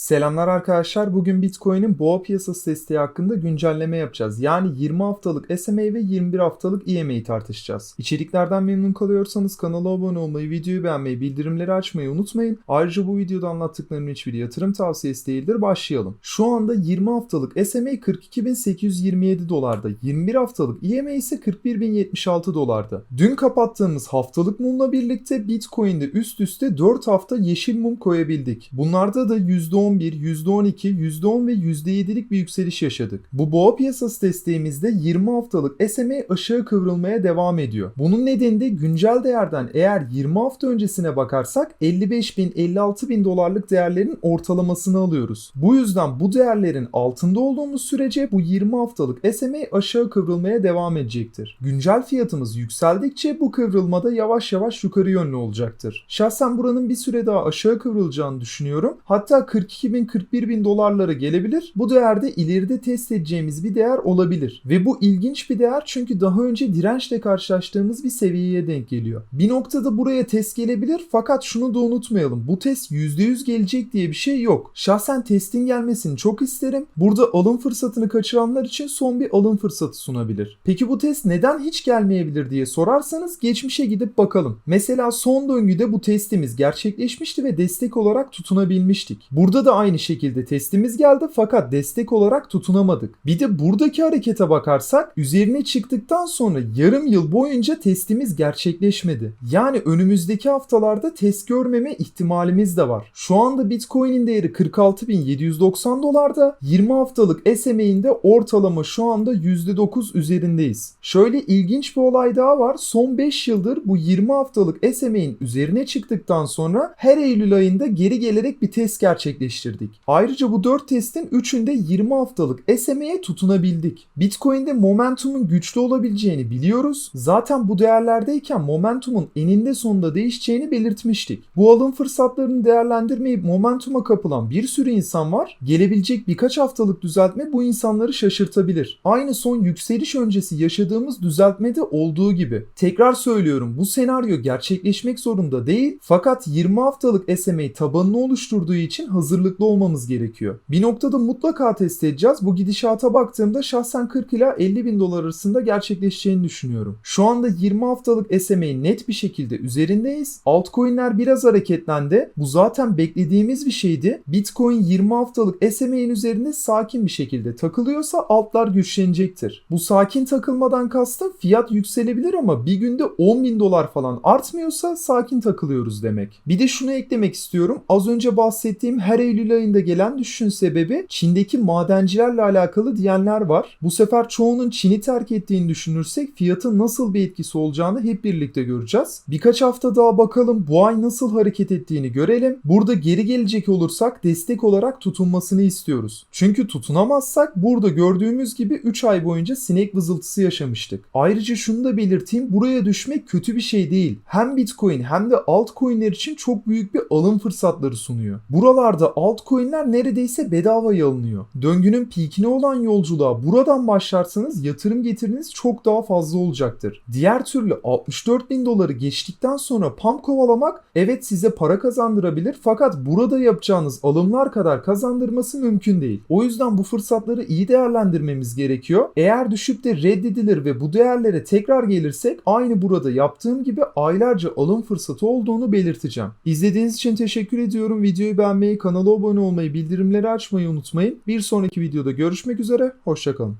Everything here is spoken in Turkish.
Selamlar arkadaşlar. Bugün Bitcoin'in boğa piyasası desteği hakkında güncelleme yapacağız. Yani 20 haftalık SMA ve 21 haftalık EMA'yı tartışacağız. İçeriklerden memnun kalıyorsanız kanala abone olmayı, videoyu beğenmeyi, bildirimleri açmayı unutmayın. Ayrıca bu videoda anlattıklarımın hiçbiri yatırım tavsiyesi değildir. Başlayalım. Şu anda 20 haftalık SMA 42.827 dolarda, 21 haftalık EMA ise 41.076 dolarda. Dün kapattığımız haftalık mumla birlikte Bitcoin'de üst üste 4 hafta yeşil mum koyabildik. Bunlarda da %11, %12, %10 ve %7'lik bir yükseliş yaşadık. Bu boğa piyasası desteğimizde 20 haftalık SMA aşağı kıvrılmaya devam ediyor. Bunun nedeni de güncel değerden eğer 20 hafta öncesine bakarsak 55 bin 56 bin dolarlık değerlerin ortalamasını alıyoruz. Bu yüzden bu değerlerin altında olduğumuz sürece bu 20 haftalık SMA aşağı kıvrılmaya devam edecektir. Güncel fiyatımız yükseldikçe bu kıvrılmada yavaş yavaş yukarı yönlü olacaktır. Şahsen buranın bir süre daha aşağı kıvrılacağını düşünüyorum. Hatta 42 bin 41 bin dolarlara gelebilir. Bu değerde ileride test edeceğimiz bir değer olabilir. Ve bu ilginç bir değer çünkü daha önce dirençle karşılaştığımız bir seviyeye denk geliyor. Bir noktada buraya test gelebilir fakat şunu da unutmayalım. Bu test %100 gelecek diye bir şey yok. Şahsen testin gelmesini çok isterim. Burada alım fırsatını kaçıranlar için son bir alım fırsatı sunabilir. Peki bu test neden hiç gelmeyebilir diye sorarsanız geçmişe gidip bakalım. Mesela son döngüde bu testimiz gerçekleşmişti ve destek olarak tutunabilmiştik. Burada da aynı şekilde testimiz geldi fakat destek olarak tutunamadık. Bir de buradaki harekete bakarsak üzerine çıktıktan sonra yarım yıl boyunca testimiz gerçekleşmedi. Yani önümüzdeki haftalarda test görmeme ihtimalimiz de var. Şu anda Bitcoin'in değeri 46.790 dolarda. 20 haftalık SMA'in de ortalama şu anda %9 üzerindeyiz. Şöyle ilginç bir olay daha var. Son 5 yıldır bu 20 haftalık SMA'in üzerine çıktıktan sonra her Eylül ayında geri gelerek bir test gerçekleştirdik. Ayrıca bu 4 testin 3'ünde 20 haftalık SMA'ye tutunabildik. Bitcoin'de momentumun güçlü olabileceğini biliyoruz. Zaten bu değerlerdeyken momentumun eninde sonunda değişeceğini belirtmiştik. Bu alım fırsatlarını değerlendirmeyip momentuma kapılan bir sürü insan var. Gelebilecek birkaç haftalık düzeltme bu insanları şaşırtabilir. Aynı son yükseliş öncesi yaşadığımız düzeltmede olduğu gibi. Tekrar söylüyorum bu senaryo gerçekleşmek zorunda değil fakat 20 haftalık SMA tabanını oluşturduğu için hazırlıklı olmamız gerekiyor. Bir noktada mutlaka test edeceğiz. Bu gidişata baktığımda şahsen 40 ila 50 bin dolar arasında gerçekleşeceğini düşünüyorum. Şu anda 20 haftalık SMA'nin net bir şekilde üzerindeyiz. Altcoin'ler biraz hareketlendi. Bu zaten beklediğimiz bir şeydi. Bitcoin 20 haftalık SMA'nin üzerinde sakin bir şekilde takılıyorsa altlar güçlenecektir. Bu sakin takılmadan kastım fiyat yükselebilir ama bir günde 10 bin dolar falan artmıyorsa sakin takılıyoruz demek. Bir de şunu eklemek istiyorum. Az önce bahsettiğim her Eylül ayında gelen düşüşün sebebi Çin'deki madencilerle alakalı diyenler var. Bu sefer çoğunun Çin'i terk ettiğini düşünürsek fiyatın nasıl bir etkisi olacağını hep birlikte göreceğiz. Birkaç hafta daha bakalım bu ay nasıl hareket ettiğini görelim. Burada geri gelecek olursak destek olarak tutunmasını istiyoruz. Çünkü tutunamazsak burada gördüğümüz gibi 3 ay boyunca sinek vızıltısı yaşamıştık. Ayrıca şunu da belirteyim buraya düşmek kötü bir şey değil. Hem Bitcoin hem de altcoin'ler için çok büyük bir alım fırsatları sunuyor. Buralarda altcoin'ler neredeyse bedavaya alınıyor. Döngünün peakine olan yolculuğa buradan başlarsanız yatırım getiriniz çok daha fazla olacaktır. Diğer türlü 64 bin doları geçtikten sonra pump kovalamak evet size para kazandırabilir fakat burada yapacağınız alımlar kadar kazandırması mümkün değil. O yüzden bu fırsatları iyi değerlendirmemiz gerekiyor. Eğer düşüp de reddedilir ve bu değerlere tekrar gelirsek aynı burada yaptığım gibi aylarca alım fırsatı olduğunu belirteceğim. İzlediğiniz için teşekkür ediyorum. Videoyu beğenmeyi, kanala abone olmayı, bildirimleri açmayı unutmayın. Bir sonraki videoda görüşmek üzere. Hoşçakalın.